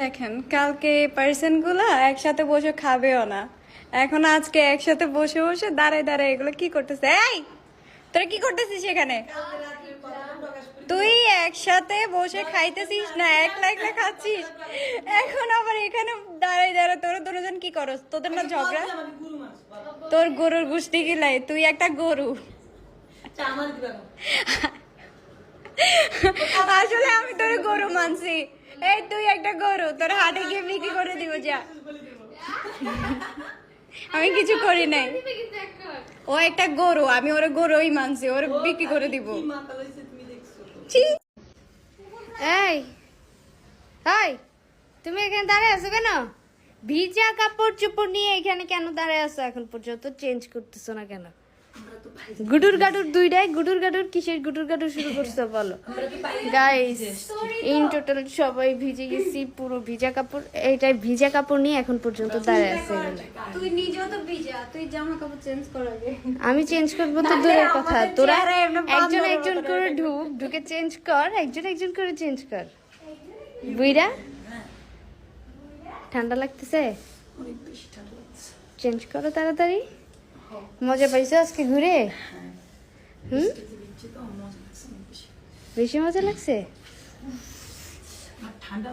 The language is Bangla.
দেখেন কালকে পার্সনগুলা একসাথে বসে খাবেও না। এখন আজকে একসাথে বসে বসে দাঁড়ায় দাঁড়ায় এগুলো কি করতেছে? এই তোরা কি করতেছিস এখানে? তুই একসাথে বসে খাইতেছিস না একলা একলা খাচ্ছিস? এখন আবার এখানে দাঁড়ায় দাঁড়ায় তোরা দুজন কি করস? তোদের না ঝগড়া? তোর গরুর গুষ্টি গিলাই তুই একটা গরু। আসলে আমি তোর গরু মানছি। এই তুই একটা গরু, তোর হাটে গিয়ে বিক্রি করে দিব, যা। আমি কিছু করি নাই। ও একটা গরু, আমি ওর গরুই মানছি ওর বিক্রি করে দিব। এই হাই তুমি এখানে দাঁড়ায় আছো কেন? ভিজা কাপড় চোপড় নিয়ে এখানে কেন দাঁড়ায় আছো এখন পর্যন্ত? চেঞ্জ করতেছো না কেন? গুডুর গাডুর দুইটাই গুডুর গাডুর কিসের গুডুর গাডুর শুরু করছ বলো? গাইস ইন টোটাল সবাই ভিজে গেছি পুরো ভিজা কাপড় এইটাই ভিজা কাপড় নিয়ে এখন পর্যন্ত দাঁড়ায় আছে তুই নিজেও তো ভিজা তুই জামা কাপড় চেঞ্জ করাবে আমি চেঞ্জ করব তো দূরের কথা। তোরা একজন একজন করে ঢুক ঢুকে চেঞ্জ কর একজন একজন করে চেঞ্জ কর। বুইরা? ঠান্ডা লাগতেছে? চেঞ্জ করো তাড়াতাড়ি। মজা পাইছো আজকে ঘুরে? হুম? বেশি মজা লাগছে? ঠান্ডা